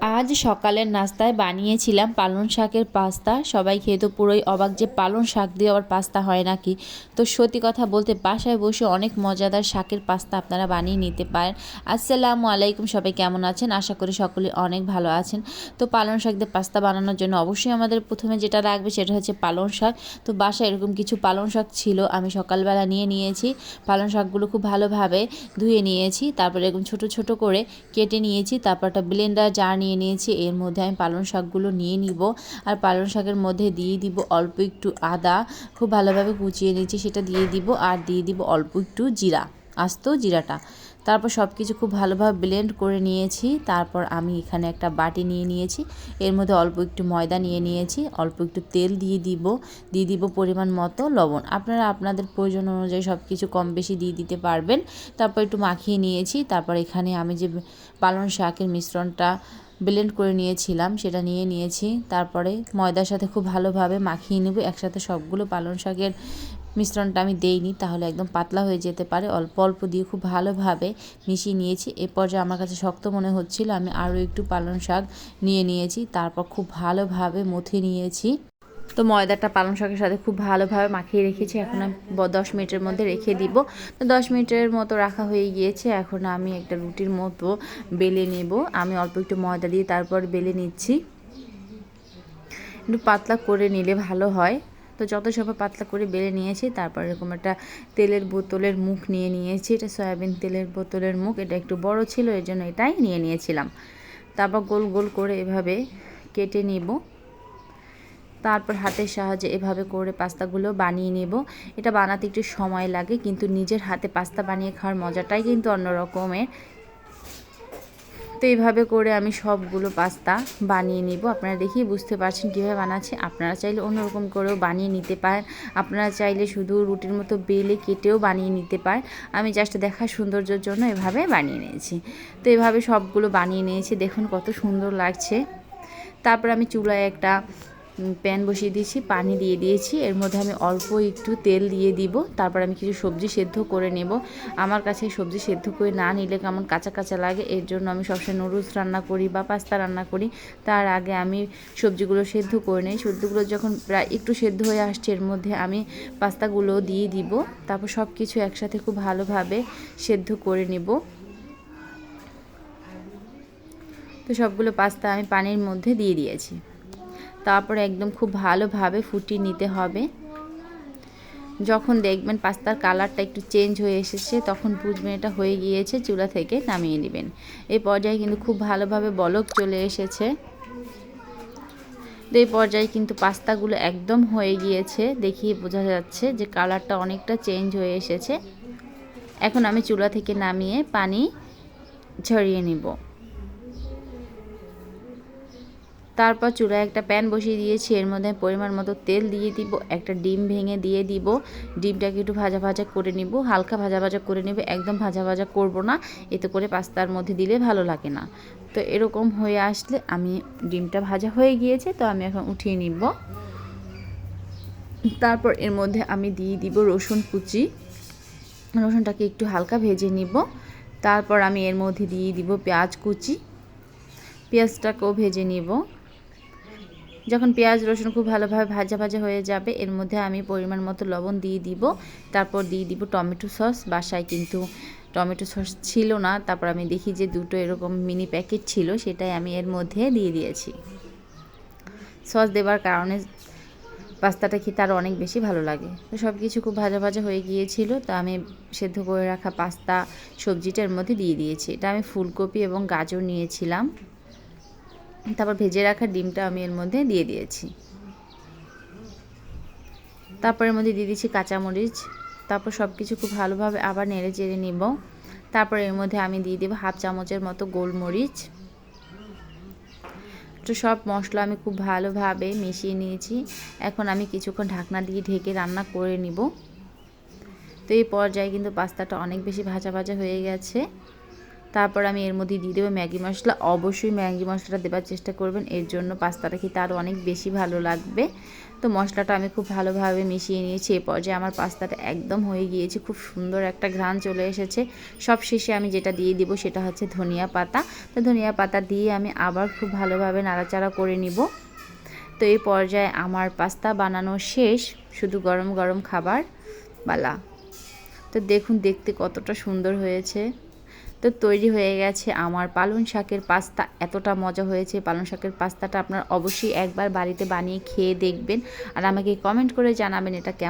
আজ সকালের নাস্তায় বানিয়েছিলাম পালং শাকের পাস্তা। সবাই খেয়ে তো পুরোই অবাক যে পালং শাক দিয়ে আবার পাস্তা হয় নাকি? তো সত্যি কথা বলতে বাসায় বসে অনেক মজাদার শাকের পাস্তা আপনারা বানিয়ে নিতে পারেন। আসসালামু আলাইকুম, সবাই কেমন আছেন? আশা করি সকলে অনেক ভালো আছেন। তো পালং শাক দিয়ে পাস্তা বানানোর জন্য অবশ্যই আমাদের প্রথমে যেটা লাগবে সেটা হচ্ছে পালং শাক। তো বাসায় এরকম কিছু পালং শাক ছিল, আমি সকালবেলা নিয়ে নিয়েছি। পালং শাকগুলো খুব ভালোভাবে ধুয়ে নিয়েছি, তারপরে এরকম ছোট ছোট করে কেটে নিয়েছি, তারপর একটা ব্লেন্ডার জার নিয়ে নিয়েছি। এর মধ্যে আমি পালং শাকগুলো নিয়ে নিব আর পালং শাকের মধ্যে দিয়ে দিব অল্প একটু আদা। খুব ভালোভাবে কুচিয়ে নিয়েছি, সেটা দিয়ে দিব আর দিয়ে দিব অল্প একটু জিরা, আস্ত জিরাটা। তারপর সব কিছু খুব ভালোভাবে ব্লেন্ড করে নিয়েছি। তারপর আমি এখানে একটা বাটি নিয়ে নিয়েছি। এর মধ্যে অল্প একটু ময়দা নিয়ে নিয়েছি, অল্প একটু তেল দিয়ে দিব দিয়ে দিব পরিমাণ মতো লবণ। আপনারা আপনাদের প্রয়োজন অনুযায়ী সব কিছু কম বেশি দিয়ে দিতে পারবেন। তারপর একটু মাখিয়ে নিয়েছি। তারপর এখানে আমি যে পালং শাকের মিশ্রণটা ব্লেন্ড করে নিয়েছিলাম, সেটা নিয়ে নিয়েছি। তারপরে ময়দার সাথে খুব ভালোভাবে মাখিয়ে নেব। একসাথে সবগুলো পালং শাকের মিশ্রণটা আমি দেইনি, তাহলে একদম পাতলা হয়ে যেতে পারে। অল্প অল্প দিয়ে খুব ভালোভাবে মিশিয়ে নিয়েছি। এ পর্যায়ে আমার কাছে শক্ত মনে হচ্ছিল, আমি আরও একটু পালং শাক নিয়ে নিয়েছি। তারপর খুব ভালোভাবে মথে নিয়েছি। তো ময়দাটা পালং শাকের সাথে খুব ভালোভাবে মাখিয়ে রেখেছি। এখন দশ মিনিটের মধ্যে রেখে দিব। তো দশ মিনিটের মতো রাখা হয়ে গিয়েছে। এখন আমি একটা রুটির মতো বেলে নেব। আমি অল্প একটু ময়দা দিয়ে তারপর বেলে নিচ্ছি। একটু পাতলা করে নিলে ভালো হয়। তো যত সবাই পাতলা করে বেলে নিয়েছি, তারপর এরকম একটা তেলের বোতলের মুখ নিয়ে নিয়েছি। এটা সয়াবিন তেলের বোতলের মুখ। এটা একটু বড় ছিল, এর জন্য এটাই নিয়ে নিয়েছিলাম। তারপর গোল গোল করে এভাবে কেটে নিব। তারপর হাতের সাহায্যে এভাবে করে পাস্তাগুলো বানিয়ে নেব। এটা বানাতে একটু সময় লাগে, কিন্তু নিজের হাতে পাস্তা বানিয়ে খাওয়ার মজাটাই কিন্তু অন্য রকমের তো এইভাবে করে আমি সবগুলো পাস্তা বানিয়ে নিব। আপনারা দেখেই বুঝতে পারছেন কীভাবে বানাচ্ছি। আপনারা চাইলে অন্যরকম করেও বানিয়ে নিতে পারেন। আপনারা চাইলে শুধু রুটির মতো বেলে কেটেও বানিয়ে নিতে পারেন। আমি জাস্ট দেখা সৌন্দর্যের জন্য এভাবে বানিয়ে নিয়েছি। তো এভাবে সবগুলো বানিয়ে নিয়েছি। দেখুন কত সুন্দর লাগছে। তারপর আমি চুলায় একটা প্যান বসিয়ে দিয়েছি, পানি দিয়ে দিয়েছি। এর মধ্যে আমি অল্প একটু তেল দিয়ে দিব। তারপর আমি কিছু সবজি সেদ্ধ করে নেব। আমার কাছে সবজি সেদ্ধ করে না নিলে কেমন কাঁচা কাঁচা লাগে? এর জন্য আমি সবসময় নুডলস রান্না করি বা পাস্তা রান্না করি। তার আগে আমি সবজিগুলো সেদ্ধ করে নিই। সবজিগুলো যখন প্রায় একটু সেদ্ধ হয়ে আসছে, এর মধ্যে আমি পাস্তাগুলো দিয়ে দিব। তারপর সব কিছু একসাথে খুব ভালোভাবে সেদ্ধ করে নেব। তো সবগুলো পাস্তা আমি পানির মধ্যে দিয়ে দিয়েছি। তারপর একদম খুব ভালোভাবে ফুটিয়ে নিতে হবে। যখন দেখবেন পাস্তার কালারটা একটু চেঞ্জ হয়ে এসেছে, তখন বুঝবেন এটা হয়ে গিয়েছে, চুলা থেকে নামিয়ে নেবেন। এই পর্যায়ে কিন্তু খুব ভালোভাবে বলক চলে এসেছে। তো এই পর্যায়ে কিন্তু পাস্তাগুলো একদম হয়ে গিয়েছে, দেখিয়ে বোঝা যাচ্ছে যে কালারটা অনেকটা চেঞ্জ হয়ে এসেছে। এখন আমি চুলা থেকে নামিয়ে পানি ছড়িয়ে নিব। তারপর চুলায় একটা প্যান বসিয়ে দিয়েছি, এর মধ্যে পরিমাণ মতো তেল দিয়ে দিব, একটা ডিম ভেঙে দিয়ে দিব। ডিমটাকে একটু ভাজা ভাজা করে নিব, হালকা ভাজা ভাজা করে নিব, একদম ভাজা ভাজা করব না, এতে করে পাস্তার মধ্যে দিলে ভালো লাগে না। তো এরকম হয়ে আসলে আমি ডিমটা ভাজা হয়ে গিয়েছে, তো আমি এখন উঠিয়ে নিব। তারপর এর মধ্যে আমি দিয়ে দিব রসুন কুচি। রসুনটাকে একটু হালকা ভেজে নিব। তারপর আমি এর মধ্যে দিয়ে দিব পেঁয়াজ কুচি। পেঁয়াজটাকেও ভেজে নিব। যখন পেঁয়াজ, রসুন খুব ভালোভাবে ভাজা ভাজা হয়ে যাবে, এর মধ্যে আমি পরিমাণ মতো লবণ দিয়ে দিব। তারপর দিয়ে দিব টমেটো সস। বাসায় কিন্তু টমেটো সস ছিল না। তারপর আমি দেখি যে দুটো এরকম মিনি প্যাকেট ছিল, সেটাই আমি এর মধ্যে দিয়ে দিয়েছি। সস দেওয়ার কারণে পাস্তাটা খেতে আরও অনেক বেশি ভালো লাগে। তো সব কিছু খুব ভাজা ভাজা হয়ে গিয়েছিল, তো আমি সেদ্ধ করে রাখা পাস্তা সবজিটার মধ্যে দিয়ে দিয়েছি। এটা আমি ফুলকপি এবং গাজর নিয়েছিলাম। তারপর ভেজে রাখা ডিমটা আমি এর মধ্যে দিয়ে দিয়েছি। তারপর এর মধ্যে দিয়ে দিচ্ছি কাঁচামরিচ। তারপর সব কিছু খুব ভালোভাবে আবার নেড়ে চেড়ে নিব। তারপর এর মধ্যে আমি দিয়ে দেবো হাফ চামচের মতো গোলমরিচ। তো সব মশলা আমি খুব ভালোভাবে মিশিয়ে নিয়েছি। এখন আমি কিছুক্ষণ ঢাকনা দিয়ে ঢেকে রান্না করে নিব। তো এই পর্যায়ে কিন্তু পাস্তাটা অনেক বেশি ভাজা ভাজা হয়ে গেছে। তারপর আমি এর মধ্যে দিয়ে দেবো ম্যাগি মশলা। অবশ্যই ম্যাগি মশলাটা দেবার চেষ্টা করবেন, এর জন্য পাস্তাটা খেতে আরও অনেক বেশি ভালো লাগবে। তো মশলাটা আমি খুব ভালোভাবে মিশিয়ে নিয়েছি এই পর্যায়ে আমার পাস্তাটা একদম হয়ে গিয়েছে, খুব সুন্দর একটা ঘ্রাণ চলে এসেছে। সব শেষে আমি যেটা দিয়ে দিব সেটা হচ্ছে ধনিয়া পাতা। তো ধনিয়া পাতা দিয়ে আমি আবার খুব ভালোভাবে নাড়াচাড়া করে নিব। তো এই পর্যায়ে আমার পাস্তা বানানো শেষ, শুধু গরম গরম খাবার, বালা। তো দেখুন, দেখতে কতটা সুন্দর হয়েছে। তো তৈরি হয়ে গেছে আমার পালং শাকের পাস্তা। এতটা মজা হয়েছে পালং শাকের পাস্তাটা। আপনার অবশ্যই একবার বাড়িতে বানিয়ে খেয়ে দেখবেন। আর আমাকে কমেন্ট করে জানাবেন এটা কেমন